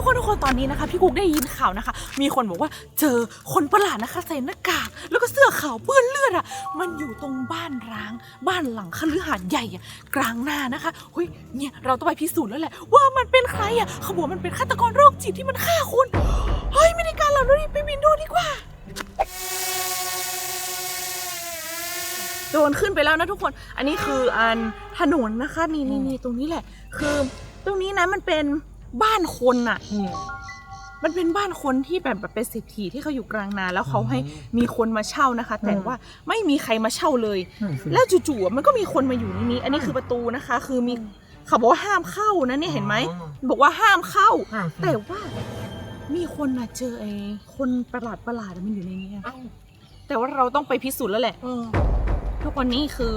ทุกคนทุกคนตอนนี้นะคะ พี่กุ๊กได้ยินข่าวนะคะ มีคนบอกว่าเจอคนประหลาดนะคะใส่หน้ากากแล้วก็เสื้อขาวเปื้อนเลือดอะ มันอยู่ตรงบ้านร้าง บ้านหลังคฤหาสน์ใหญ่อะกลางนานะคะเฮ้ยเนี่ยเราต้องไปพิสูจน์แล้วแหละ ว่ามันเป็นใครอะเขาบอกว่ามันเป็นฆาตกรโรคจิตที่มันฆ่าคนเฮ้ยไม่ได้การเรารีบไปบินโดดีกว่าโดนขึ้นไปแล้วนะทุกคน อันนี้คืออันถนนนะคะ นี่นี่นี่ตรงนี้แหละ คือตรงนี้นะมันเป็น บ้านคนอะอืมมันเป็นบ้านคนที่แบบแบบเป็นเศรษฐีที่เขาอยู่กลางนา แล้วเขาให้มีคนมาเช่านะคะ แต่ว่าไม่มีใครมาเช่าเลยนั่นสิแล้วจู่ๆอะมันก็มีคนมาอยู่ในนี้ อันนี้คือประตูนะคะ คือมีเขาบอกว่าห้ามเข้านะเนี่ยเห็นไหมบอกว่าห้ามเข้าอ้าวสิแต่ว่ามีคนมาเจอไอ้คนประหลาดประหลาดๆมันอยู่ในนี้อะเอ้าแต่ว่าเราต้องไปพิสูจน์แล้วแหละเออทุกวันนี้คือ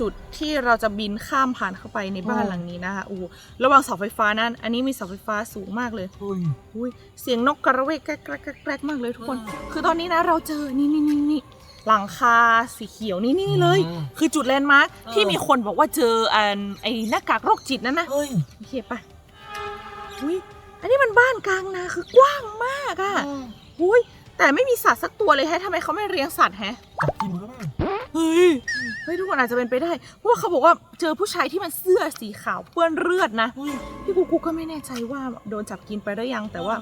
จุดที่เราจะบินข้ามผ่านเข้าไปในบ้านอืมหลังนี้นะคะอู้ระหว่างเสาไฟฟ้านั้น อันนี้มีเสาไฟฟ้าสูงมากเลยเฮ้ยอุ้ยเสียงนกกระเวกแกรกแกรกแกรกแกรกมากเลยทุกคนอืมคือตอนนี้นะเราเจอนี่นี่นี่นี่หลังคาสีเขียวนี่นี่เลยอืมคือจุดแลนด์มาร์คเออที่มีคนบอกว่าเจออันไอ้หน้ากากโรคจิตนั่นนะเฮ้ยโอเคไปอุ้ยอันนี้มันบ้านกลางนาคือกว้างมากอะอุ้ยแต่ไม่มีสัตว์สักตัวเลยแฮะทำไมเขาไม่เลี้ยงสัตว์แฮะจับกินมันก็บ้างเฮ้ย เฮ้ยทุกคนอาจจะเป็นไปได้เพราะว่าเขาบอกว่าเจอผู้ชายที่มันเสื้อสีขาวเปื้อนเลือดนะเฮ้ยพี่กูกูก็ไม่แน่ใจว่าโดนจับกินไปได้ยังแต่ว่า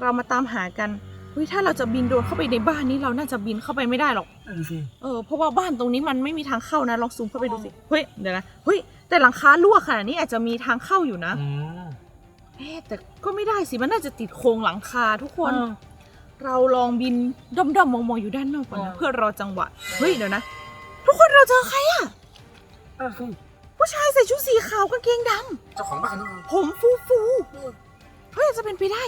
เรามาตามหากันเฮ้ยถ้าเราจะบินโดรนเข้าไปในบ้านนี้เราน่าจะบินเข้าไปไม่ได้หรอกนั่นสิเออเพราะว่าบ้านตรงนี้มันไม่มีทางเข้านะลองซูมเข้าไปดูสิเฮ้ยเดี๋ยวนะเฮ้ยแต่หลังคารั่วขนาดนี้อาจจะมีทางเข้าอยู่นะอืมเอ๊ะแต่ก็ไม่ได้สิมันน่าจะติดโครงหลังคาทุกคนเออเราลองบินด้อมๆมองๆอยู่ด้านนอกก่อนนะเออเพื่อรอจังหวะเฮ้ยเดี๋ยวนะ ทุกคนเราเจอใครอะอ้าวสิผู้ชายใส่ชุดสีขาวกางเกงดเจ้าของบ้านนี่ำผมฟูฟูๆเฮ้ยอาจจะเป็นไปได้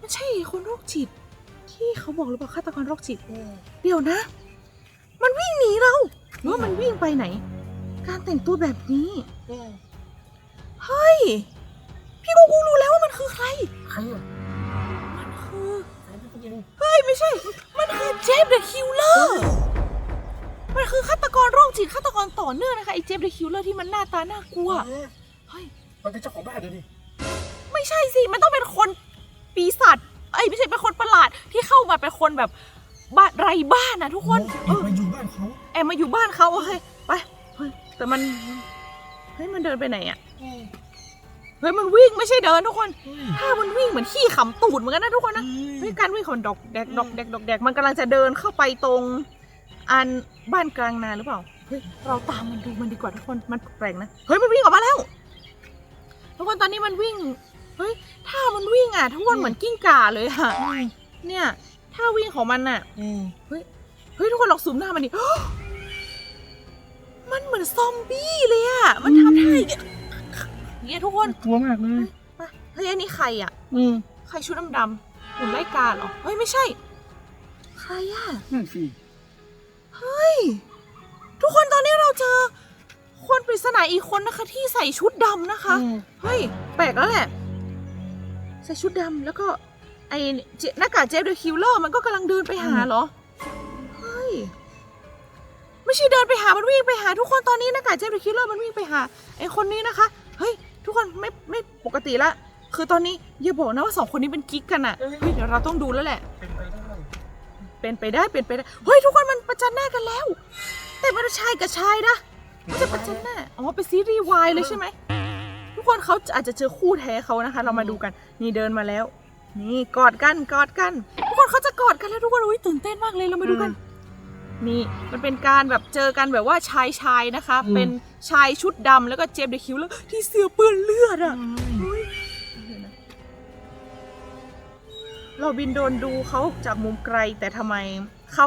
มันใช่คนโรคจิต ที่เขาบอกหรือเปล่าฆาตกรโรคจิต เดี๋ยวนะ มันวิ่งหนีเราหรือว่ามันวิ่งไปไหน การแต่งตัวแบบนี้ เฮ้ย พี่กูกูรู้แล้วว่ามันคือใคร ใครอะมันคือ ใครเป็นคนยิงเฮ้ย ไม่ใช่ มันคือเจฟเดอะคิลเลอร์ มันคือฆาตกรโรคจิตฆาตกรต่อเนื่องนะคะไอ้เจฟเดอะคิลเลอร์ที่มันหน้าตาน่ากลัว เออเฮ้ย มันเป็นเจ้าของบ้านเดี๋ยวดิไม่ใช่สิ มันต้องเป็นคนปีศาจเอ้ยไม่ใช่เป็นคนประหลาดที่เข้ามาเป็นคนแบบบ้านไรบ้านนะทุกคนโอ้เออมาอยู่บ้านเขาแอบมาอยู่บ้านเขาโอเคไปเฮ้ยแต่มันเฮ้ยมันเดินไปไหนอะเฮ้ยมันวิ่งไม่ใช่เดินทุกคนถ้ามันวิ่งเหมือนขี้ขำตูดเหมือนกันนะทุกคนนะ เฮ้ยการวิ่งของมันดอกแดกดอกแดกดอกแดกมันกำลังจะเดินเข้าไปตรง อันบ้านกลางนาหรือเปล่า เฮ้ย เราตามมันดูมันดีกว่าทุกคน มันแปลกนะ เฮ้ย มันวิ่งออกมาแล้ว ทุกคนตอนนี้มันวิ่ง เฮ้ย ถ้ามันวิ่งอะทุกคนเหมือนกิ้งก่าเลยอะเนี่ย ถ้าวิ่งของมันอะอืมเฮ้ย เฮ้ยทุกคนลองซูมหน้ามันดิ มันเหมือนซอมบี้เลยอะมันทำท่าอย่างเงี้ยเนี่ยทุกคน กลัวมากเลยไปเฮ้ยอันนี้ใครอะอืมใครชุดดำๆหุ่นไล่กาเหรอ เฮ้ยไม่ใช่ ใครอะนั่นสิ เฮ้ย ทุกคนตอนนี้เราเจอคนปริศนาอีกคนนะคะ ที่ใส่ชุดดำนะคะ อืม เฮ้ย แปลกแล้วแหละ ใส่ชุดดำแล้วก็ ไอเจหน้ากากเจฟเดอะคิลเลอร์มันก็กำลังเดินไปหาเหรอ เฮ้ย ไม่ใช่เดินไปหา มันวิ่งไปหา ทุกคนตอนนี้หน้ากากเจฟเดอะคิลเลอร์มันวิ่งไปหาไอคนนี้นะคะ เฮ้ย ทุกคนไม่ไม่ปกติละ คือตอนนี้อย่าบอกนะว่าสองคนนี้เป็นกิ๊กกันอะเฮ้ยเดี๋ยวเราต้องดูแล้วแหละ เป็นไปได้ เป็นไปได้เป็นไปได้เฮ้ยทุกคนมันประจันหน้ากันแล้ว แต่มันชายกับชายนะมันจะประจันหน้าอ๋อเป็นซีรีส์วายเลยใช่ไหมทุกคนเขาอาจจะเจอคู่แท้เขานะคะ เรามาดูกัน นี่เดินมาแล้ว นี่กอดกันกอดกัน ทุกคนเขาจะกอดกันแล้วทุกคนอุ้ยตื่นเต้นมากเลยเรามาดูกัน นี่มันเป็นการแบบเจอกันแบบว่าชายชายนะคะอืมเป็นชายชุดดำแล้วก็เจฟเดอะคิวแล้วที่เสื้อเปื้อนเลือดอะ เฮ้ยเดี๋ยวนะเราบินโดรนดูเขาจากมุมไกลแต่ทำไมเขา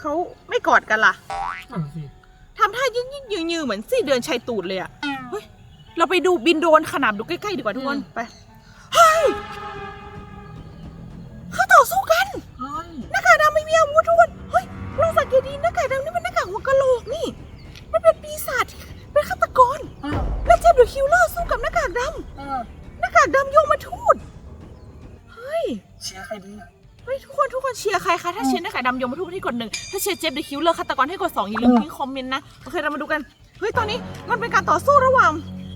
เขาไม่กอดกันล่ะนั่นสิทำท่ายิ่งยิ่งยืนยืนเหมือนสี่เดือนชายตูดเลยอะเฮ้ยเราไปดูบินโดรนขนาบดูใกล้ๆดีกว่าทุกคนไปเฮ้ย เชียร์ใครดีอะเฮ้ยทุกคนทุกคนเชียร์ใครคะถ้าเชียร์หน้ากากดำโยมมาทูดให้กดหนึ่งถ้าเชียร์เจฟเดอะคิวเลอร์ฆาตกรให้กดสองอย่าลืมอืมทิ้งคอมเมนต์นะโอเคเรามาดูกันเฮ้ยตอนนี้มันเป็นการต่อสู้ระหว่าง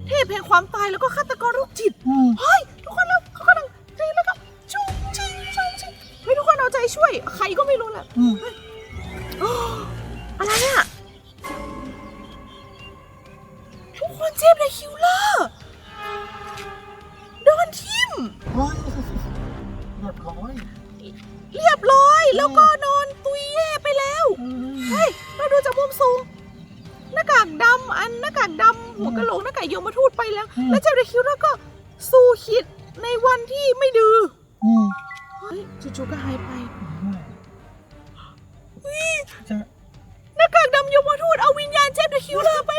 เทพแห่งความตายแล้วก็ฆาตกรโรคจิตอืมเฮ้ยทุกคนแล้วเขากำลังใจแล้วก็ชุงชิงชุงชิงเฮ้ยทุกคนเอาใจช่วย ใครก็ไม่รู้แหละอืมอ้ออะไรอะทุกคนเจฟเลยคิวเล แล้วก็นอนตุยแย่ไปแล้วอืมเฮ้ยเราดูจากมุมสูง หน้ากากดำอันหน้ากากดำหัวกะโหลกหน้ากากยมทูตไปแล้ว แล้วเจฟเลยคิวเลอร์ก็สู้คิดในวันที่ไม่ดื้ออืมเฮ้ยจู่ๆก็หายไปจะหน้ากากดำยมทูตเอาวิญญาณเจฟเดอะคิวเลอร์ไป